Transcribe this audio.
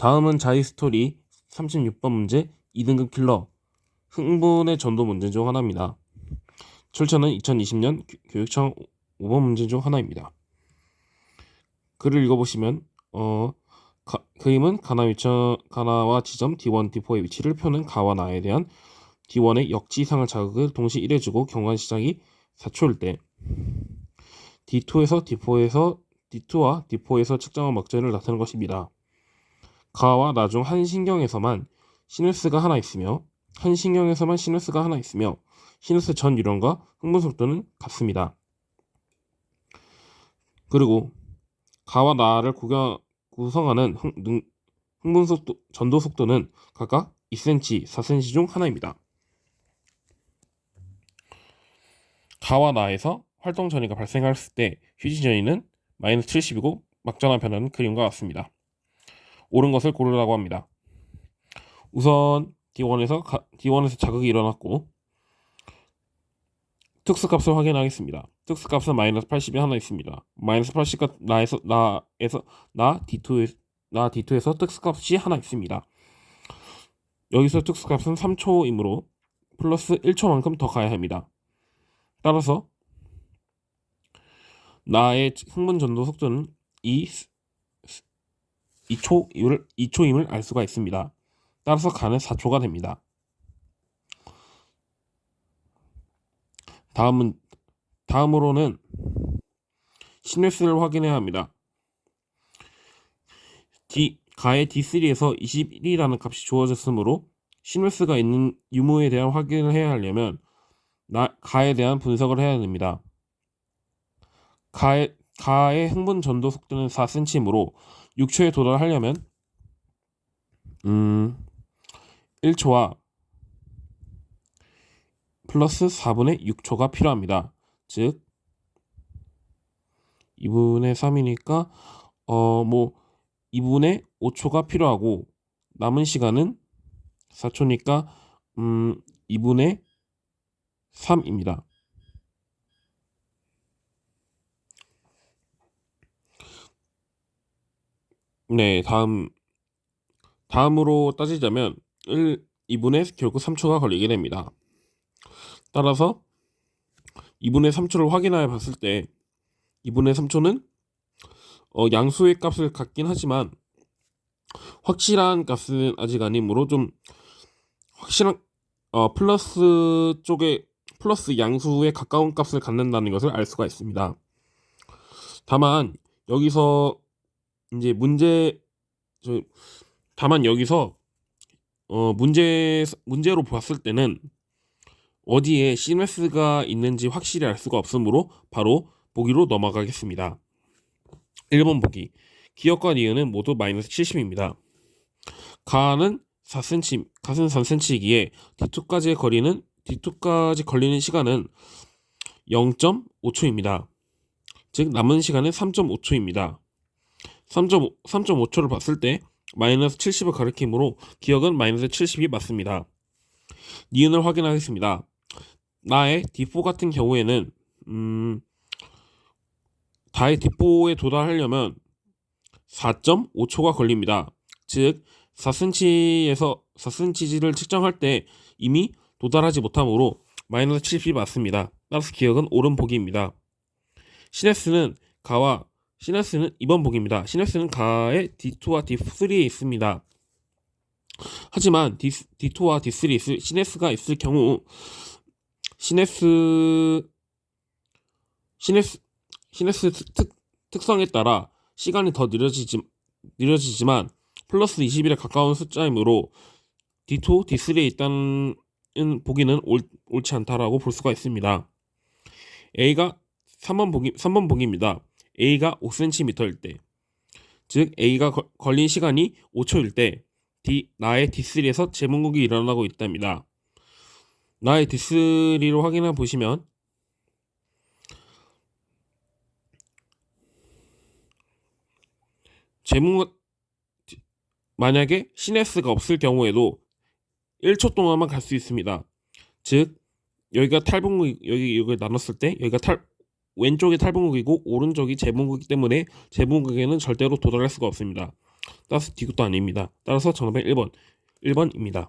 다음은 자이 스토리 36번 문제 2등급 킬러 흥분의 전도 문제 중 하나입니다. 출처는 2020년 교- 교육청 5번 문제 중 하나입니다. 글을 읽어보시면 어, 가- 그림은 가나 위쳐, 가나와 지점 D1, D4의 위치를 표는 가와 나에 대한 D1의 역지상을 자극을 동시에 1해주고 경관 시작이 4초일 때 D2에서 D4에서 D2와 D4에서 측정한 막절을 나타낸 것입니다. 가와 나 중 한 신경에서만 시누스가 하나 있으며 한 신경에서만 시누스가 하나 있으며 시누스 전 유령과 흥분 속도는 같습니다. 그리고 가와 나를 구성하는 흥, 능, 흥분 속도, 전도 속도는 각각 2cm, 4cm 중 하나입니다. 가와 나에서 활동 전이가 발생했을 때 휴지 전이는 마이너스 70이고 막전화 변화는 그림과 같습니다. 옳은 것을 고르라고 합니다. 우선 D1에서 가, D1에서 자극이 일어났고 특수값을 확인하겠습니다. 특수값은 마이너스 80이 하나 있습니다. 마이너스 80가 나에서 나에서 나 D2에 나 D2에서 특수값이 하나 있습니다. 여기서 특수값은 3초이므로 플러스 1초만큼 더 가야 합니다. 따라서 나의 흥분 전도 속도는 2 2초임을 2초임을 알 수가 있습니다. 따라서 가는 4초가 됩니다. 다음은 다음으로는 시내스를 확인해야 합니다. D 가의 D3에서 21이라는 값이 주어졌으므로 시누스가 있는 유무에 대한 확인을 해야 하려면 나, 가에 대한 분석을 해야 됩니다. 가의, 가의 흥분 전도 속도는 4cm이므로 6초에 도달하려면 음, 1초와 플러스 4분의 6초가 필요합니다. 즉 2분의 3이니까 어 뭐 2분의 5초가 필요하고 남은 시간은 4초니까 음 2분의 3입니다. 네, 다음 다음으로 따지자면 1, 2분의 결국 3초가 걸리게 됩니다. 따라서 2분의 3초를 확인하여 봤을 때 2분의 3초는 어, 양수의 값을 갖긴 하지만 확실한 값은 아직 아니므로 좀 확실한 어, 플러스 쪽에 플러스 양수에 가까운 값을 갖는다는 것을 알 수가 있습니다. 다만 여기서 이제 문제 저 다만 여기서 어 문제 문제로 봤을 때는 어디에 시메스가 있는지 확실히 알 수가 없으므로 바로 보기로 넘어가겠습니다. 1번 보기 기억과 니은은 모두 마이너스 70입니다. 가는 4cm, 가는 3cm이기에 D2까지의 거리는 D2까지 걸리는 시간은 0.5초입니다. 즉 남은 시간은 3.5초입니다. 3.5, 3.5초를 봤을 때 마이너스 70을 가리키므로 기억은 마이너스 70이 맞습니다. 니은을 확인하겠습니다. 나의 D4 같은 경우에는 음, 다의 D4에 도달하려면 4.5초가 걸립니다. 즉 4cm에서 4cm를 측정할 때 이미 도달하지 못하므로 마이너스 70이 맞습니다. 따라서 기억은 옳은 보기입니다. 시네스는 가와 시네스는 2번 보기입니다. 시네스는 가의 D2와 D3에 있습니다. 하지만 D, D2와 D3에 있을 시네스가 있을 경우 시네스 시네스 시네스 특, 특성에 따라 시간이 더 느려지지, 느려지지만 플러스 20일에 가까운 숫자이므로 D2, D3에 있다는 보기는 옳, 옳지 않다라고 볼 수가 있습니다. A가 3번 보기 3번 보기입니다. A가 5cm일 때, 즉 A가 거, 걸린 시간이 5초일 때 D 나의 D3에서 재문국이 일어나고 있답니다. 나의 D3로 확인해 보시면 재문 만약에 시네스가 없을 경우에도 1초 동안만 갈 수 있습니다. 즉 여기가 탈분국 여기 여기 나눴을 때 여기가 탈 왼쪽이 탈분국이고 오른쪽이 재분국이기 때문에 재분국에는 절대로 도달할 수가 없습니다. 따라서 D것도 아닙니다. 따라서 정답은 1번 1번입니다.